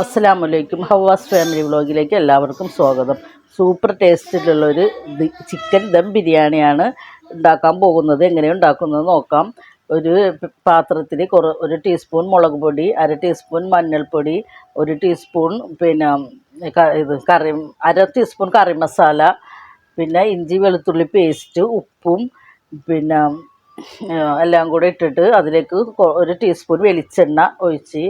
അസ്സാം വലൈക്കും ഹവാസ് ഫാമിലി വ്ളോഗിലേക്ക് എല്ലാവർക്കും സ്വാഗതം. സൂപ്പർ ടേസ്റ്റിലുള്ളൊരു ചിക്കൻ ദം ബിരിയാണിയാണ് ഉണ്ടാക്കാൻ പോകുന്നത്. എങ്ങനെ ഉണ്ടാക്കുന്നത് നോക്കാം. ഒരു പാത്രത്തിൽ കുറ ഒരു ടീസ്പൂൺ മുളക് പൊടി അര ടീസ്പൂൺ മഞ്ഞൾപ്പൊടി ഒരു ടീസ്പൂൺ പിന്നെ ഇത് കറി അര ടീസ്പൂൺ കറി മസാല പിന്നെ ഇഞ്ചി വെളുത്തുള്ളി പേസ്റ്റ് ഉപ്പും പിന്നെ എല്ലാം കൂടെ ഇട്ടിട്ട് അതിലേക്ക് ഒരു ടീസ്പൂൺ വെളിച്ചെണ്ണ ഒഴിച്ച്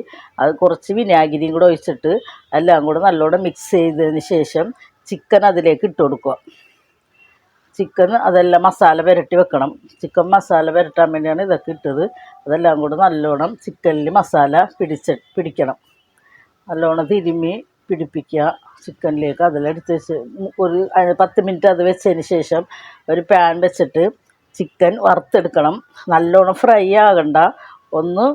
അത് കുറച്ച് വിനാഗിരിയും കൂടെ ഒഴിച്ചിട്ട് എല്ലാം കൂടെ നല്ലോണം മിക്സ് ചെയ്തതിന് ശേഷം ചിക്കൻ അതിലേക്ക് ഇട്ട് കൊടുക്കുക. ചിക്കൻ അതെല്ലാം മസാല പുരട്ടി വെക്കണം. ചിക്കൻ മസാല പുരട്ടാൻ വേണ്ടിയാണ് ഇതൊക്കെ ഇട്ടത്. അതെല്ലാം കൂടെ നല്ലോണം ചിക്കനിൽ മസാല പിടിച്ച് പിടിക്കണം. നല്ലോണം തിരുമ്മി പിടിപ്പിക്കുക ചിക്കനിലേക്ക് അതിലെടുത്ത് വെച്ച് ഒരു പത്ത് മിനിറ്റ് അത് വെച്ചതിന് ശേഷം ഒരു പാൻ വെച്ചിട്ട് ചിക്കൻ വറുത്തെടുക്കണം. നല്ലോണം ഫ്രൈ ആകണ്ട. ഒന്ന്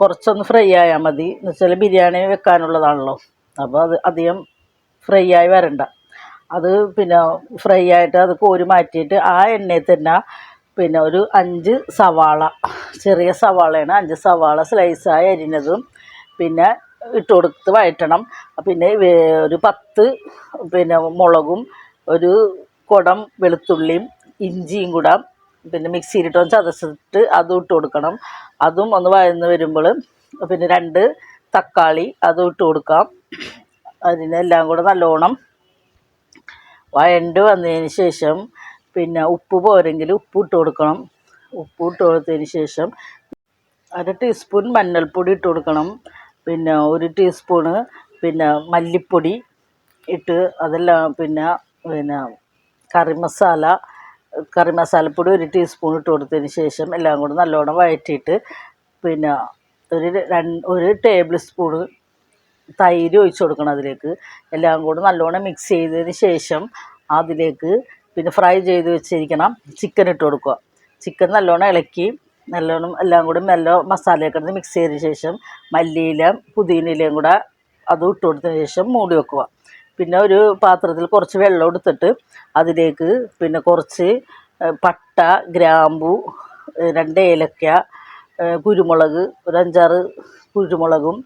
കുറച്ചൊന്ന് ഫ്രൈ ആയാൽ മതി. എന്ന് വെച്ചാൽ ബിരിയാണി വെക്കാനുള്ളതാണല്ലോ. അപ്പോൾ അത് അധികം ഫ്രൈ ആയി വരണ്ട. അത് പിന്നെ ഫ്രൈ ആയിട്ട് അത് കോരി മാറ്റിയിട്ട് ആ എണ്ണയിൽ തന്നെ പിന്നെ ഒരു അഞ്ച് സവാള ചെറിയ സവാളയാണ്. അഞ്ച് സവാള സ്ലൈസായി അരിഞ്ഞതും പിന്നെ ഇട്ട് കൊടുത്ത് വഴറ്റണം. പിന്നെ ഒരു പത്ത് പിന്നെ മുളകും ഒരു കുടം വെളുത്തുള്ളിയും ഇഞ്ചിയും കൂടെ പിന്നെ മിക്സിയിലിട്ട് ഒന്ന് ചതച്ചിട്ട് അതും ഇട്ട് കൊടുക്കണം. അതും ഒന്ന് വഴന്ന് വരുമ്പോൾ പിന്നെ രണ്ട് തക്കാളി അതും ഇട്ട് കൊടുക്കാം. അതിനെല്ലാം കൂടെ നല്ലോണം വഴണ്ട് വന്നതിന് ശേഷം പിന്നെ ഉപ്പ് പോരെങ്കിൽ ഉപ്പ് ഇട്ട് കൊടുക്കണം. ഉപ്പ് ഇട്ട് കൊടുത്തതിന് ശേഷം അര ടീസ്പൂൺ മഞ്ഞൾപ്പൊടി ഇട്ട് കൊടുക്കണം. പിന്നെ ഒരു ടീസ്പൂണ് പിന്നെ മല്ലിപ്പൊടി ഇട്ട് അതെല്ലാം പിന്നെ പിന്നെ കറി മസാല കറി മസാലപ്പൊടി ഒരു ടീസ്പൂൺ ഇട്ട് കൊടുത്തതിന് ശേഷം എല്ലാം കൂടെ നല്ലോണം വഴറ്റിയിട്ട് പിന്നെ ഒരു രണ്ട് ഒരു ടേബിൾ സ്പൂൺ തൈര് ഒഴിച്ച് കൊടുക്കണം അതിലേക്ക്. എല്ലാം കൂടെ നല്ലോണം മിക്സ് ചെയ്തതിന് ശേഷം അതിലേക്ക് പിന്നെ ഫ്രൈ ചെയ്ത് വെച്ചിരിക്കണം ചിക്കൻ ഇട്ട് കൊടുക്കുക. ചിക്കൻ നല്ലോണം ഇളക്കി നല്ലോണം എല്ലാം കൂടി നല്ല മസാലയൊക്കെ മിക്സ് ചെയ്തതിന് ശേഷം മല്ലിയില പുതിനയിലയും കൂടെ അതും ഇട്ട് കൊടുത്തതിന് ശേഷം മൂടി വെക്കുക. പിന്നെ ഒരു പാത്രത്തിൽ കുറച്ച് വെള്ളം എടുത്തിട്ട് അതിലേക്ക് പിന്നെ കുറച്ച് പട്ട ഗ്രാമ്പു രണ്ട് ഏലക്ക കുരുമുളക് ഒരു അഞ്ചാറ് കുരുമുളകും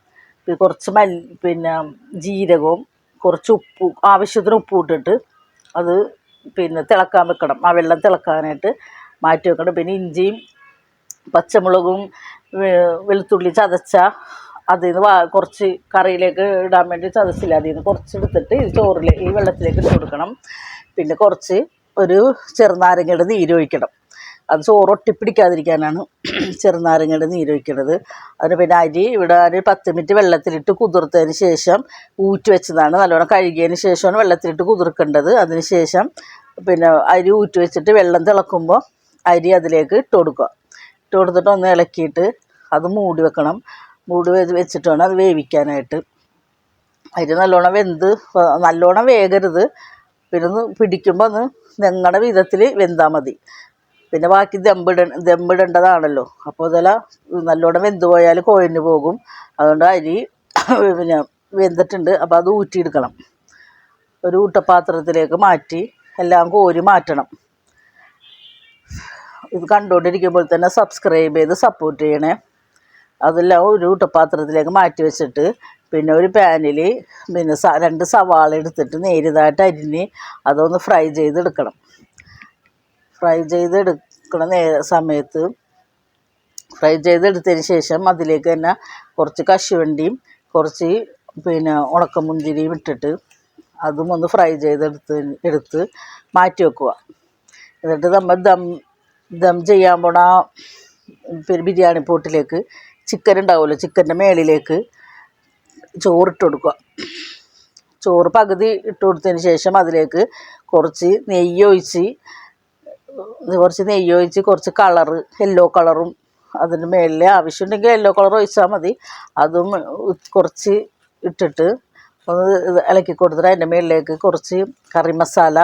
കുറച്ച് മല്ലി പിന്നെ ജീരകവും കുറച്ച് ഉപ്പ് ആവശ്യത്തിന് ഉപ്പ് ഇട്ടിട്ട് അത് പിന്നെ തിളക്കാൻ വെക്കണം. ആ വെള്ളം തിളക്കാനായിട്ട് മാറ്റി വെക്കണം. പിന്നെ ഇഞ്ചിയും പച്ചമുളകും വെളുത്തുള്ളി ചതച്ച അതിൽ നിന്ന് വാ കുറച്ച് കറിയിലേക്ക് ഇടാൻ വേണ്ടി ചതച്ചില്ല. അതിൽ നിന്ന് കുറച്ച് എടുത്തിട്ട് ഈ ചോറിൽ ഈ വെള്ളത്തിലേക്ക് ഇട്ട് കൊടുക്കണം. പിന്നെ കുറച്ച് ഒരു ചെറുനാരങ്ങയുടെ നീര് ഒഴിക്കണം. അത് ചോറ് ഒട്ടിപ്പിടിക്കാതിരിക്കാനാണ് ചെറുനാരങ്ങയുടെ നീര് ഒഴിക്കുന്നത് അതിന് പിന്നെ അരി ഇവിടെ ഒരു പത്ത് മിനിറ്റ് വെള്ളത്തിലിട്ട് കുതിർത്തതിന് ശേഷം ഊറ്റി വെച്ചതാണ്. നല്ലോണം കഴുകിയതിന് ശേഷമാണ് വെള്ളത്തിലിട്ട് കുതിർക്കേണ്ടത്. അതിന് ശേഷം പിന്നെ അരി ഊറ്റി വെച്ചിട്ട് വെള്ളം തിളക്കുമ്പോൾ അരി അതിലേക്ക് ഇട്ട് കൊടുക്കുക. ഇട്ട് കൊടുത്തിട്ട് ഒന്ന് ഇളക്കിയിട്ട് അത് മൂടി വെക്കണം. മൂടി വെച്ച് വെച്ചിട്ട് വേണം അത് വേവിക്കാനായിട്ട്. അരി നല്ലോണം വെന്ത് നല്ലോണം വേകരുത്. പിന്നെ ഒന്ന് പിടിക്കുമ്പോൾ ഒന്ന് ഞങ്ങളുടെ വിധത്തിൽ വെന്താൽ മതി. പിന്നെ ബാക്കി ദമ്പിട ദമ്പിടേണ്ടതാണല്ലോ. അപ്പോൾ ഇതെല്ലാം നല്ലോണം വെന്ത് പോയാൽ കുഴഞ്ഞു പോകും. അതുകൊണ്ട് അരി പിന്നെ വെന്തിട്ടുണ്ട്. അപ്പോൾ അത് ഊറ്റിയെടുക്കണം. ഒരു ഊട്ടപാത്രത്തിലേക്ക് മാറ്റി എല്ലാം കോരി മാറ്റണം. ഇത് കണ്ടുകൊണ്ടിരിക്കുമ്പോൾ തന്നെ സബ്സ്ക്രൈബ് ചെയ്ത് സപ്പോർട്ട് ചെയ്യണേ. അതെല്ലാം ഒരു ഊട്ടപാത്രത്തിലേക്ക് മാറ്റി വെച്ചിട്ട് പിന്നെ ഒരു പാനിൽ പിന്നെ രണ്ട് സവാള എടുത്തിട്ട് നേരിതായിട്ട് അരിഞ്ഞ് അതൊന്ന് ഫ്രൈ ചെയ്തെടുക്കണം. ഫ്രൈ ചെയ്തെടുക്കണ നേ സമയത്ത് ഫ്രൈ ചെയ്തെടുത്തതിന് ശേഷം അതിലേക്ക് തന്നെ കുറച്ച് കശുവണ്ടിയും കുറച്ച് പിന്നെ ഉണക്കമുന്തിരിയും ഇട്ടിട്ട് അതും ഒന്ന് ഫ്രൈ ചെയ്തെടുത്ത് എടുത്ത് മാറ്റി വെക്കുക. എന്നിട്ട് നമ്മൾ ദം ദം ചെയ്യാൻ പോണ ബിരിയാണി പോട്ടിലേക്ക് ചിക്കൻ ഉണ്ടാവുമല്ലോ ചിക്കന്റെ മേളിലേക്ക് ചോറിട്ട് കൊടുക്കുക. ചോറ് പകുതി ഇട്ട് കൊടുത്തതിന് ശേഷം അതിലേക്ക് കുറച്ച് നെയ്യ് ഒഴിച്ച് കുറച്ച് നെയ്യ് ഒഴിച്ച് കുറച്ച് കളറ് യെല്ലോ കളറും അതിന് മേളിൽ ആവശ്യമുണ്ടെങ്കിൽ യെല്ലോ കളർ ഒഴിച്ചാൽ മതി. അതും കുറച്ച് ഇട്ടിട്ട് ഒന്ന് ഇളക്കി കൊടുത്തിട്ട് അതിന്റെ മേളിലേക്ക് കുറച്ച് കറി മസാല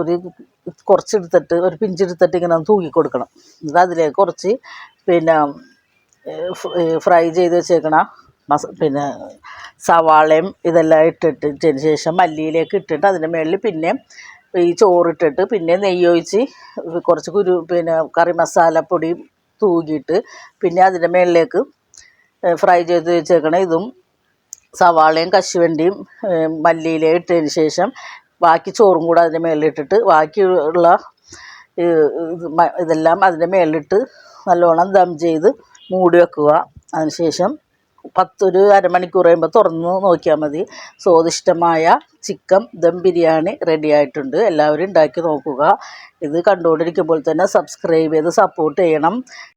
ഒരു കുറച്ച് എടുത്തിട്ട് ഒരു പിഞ്ചെടുത്തിട്ട് ഇങ്ങനെ തൂക്കി കൊടുക്കണം. എന്നിട്ട് അതിലേക്ക് കുറച്ച് പിന്നെ ഫ്രൈ ചെയ്ത് വെച്ചേക്കണ മസ പിന്നെ സവാളയും ഇതെല്ലാം ഇട്ടിട്ടതിന് ശേഷം മല്ലിയിലേക്ക് ഇട്ടിട്ട് അതിന്റെ മുകളിൽ പിന്നെ ഈ ചോറിട്ടിട്ട് പിന്നെ നെയ്യ് ഒഴിച്ച് കുറച്ച് കുരു പിന്നെ കറി മസാലപ്പൊടി തൂകിയിട്ട് പിന്നെ അതിന്റെ മുകളിലേക്ക് ഫ്രൈ ചെയ്ത് വെച്ചേക്കണ ഇതും സവാളയും കശുവണ്ടിയും ഏ, ഇട്ടതിന് ശേഷം ബാക്കി ചോറും കൂടെ അതിന്റെ മേളിലിട്ടിട്ട് ബാക്കിയുള്ള ഇതെല്ലാം അതിന്റെ മേളിലിട്ട് നല്ലോണം ദം ചെയ്ത് മൂടി വെക്കുക. അതിനുശേഷം പത്തൊരു അരമണിക്കൂർ കഴിയുമ്പോൾ തുറന്ന് നോക്കിയാൽ മതി. സ്വാദിഷ്ടമായ ചിക്കൻ ദം ബിരിയാണി റെഡി ആയിട്ടുണ്ട്. എല്ലാവരും ഉണ്ടാക്കി നോക്കുക. ഇത് കണ്ടുകൊണ്ടിരിക്കുമ്പോൾ തന്നെ സബ്സ്ക്രൈബ് ചെയ്ത് സപ്പോർട്ട് ചെയ്യണം.